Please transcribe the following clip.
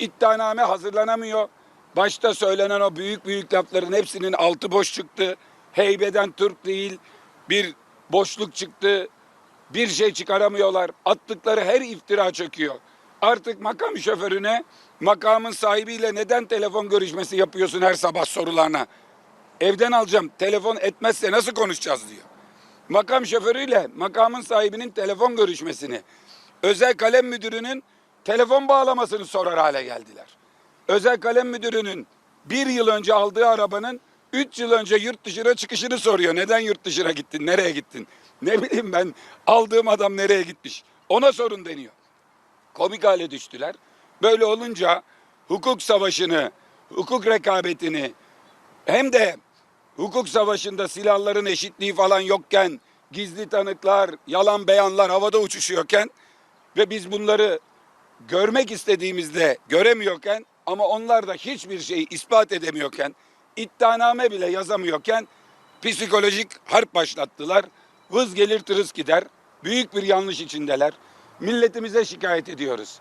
iddianame hazırlanamıyor. Başta söylenen o büyük büyük lafların hepsinin altı boş çıktı. Heybeden Türk değil bir boşluk çıktı. Bir şey çıkaramıyorlar. Attıkları her iftira çöküyor. Artık makam şoförüne makamın sahibiyle neden telefon görüşmesi yapıyorsun her sabah sorularına. Evden alacağım telefon etmezse nasıl konuşacağız diyor. Makam şoförüyle makamın sahibinin telefon görüşmesini, özel kalem müdürünün telefon bağlamasını sorar hale geldiler. Özel kalem müdürünün bir yıl önce aldığı arabanın üç yıl önce yurt dışına çıkışını soruyor. Neden yurt dışına gittin, nereye gittin? Ne bileyim ben aldığım adam nereye gitmiş? Ona sorun deniyor. Komik hale düştüler. Böyle olunca hukuk savaşını, hukuk rekabetini hem de hukuk savaşında silahların eşitliği falan yokken, gizli tanıklar, yalan beyanlar havada uçuşuyorken ve biz bunları görmek istediğimizde göremiyorken ama onlar da hiçbir şeyi ispat edemiyorken, iddianame bile yazamıyorken psikolojik harp başlattılar. Vız gelir tırıs gider. Büyük bir yanlış içindeler. Milletimize şikayet ediyoruz.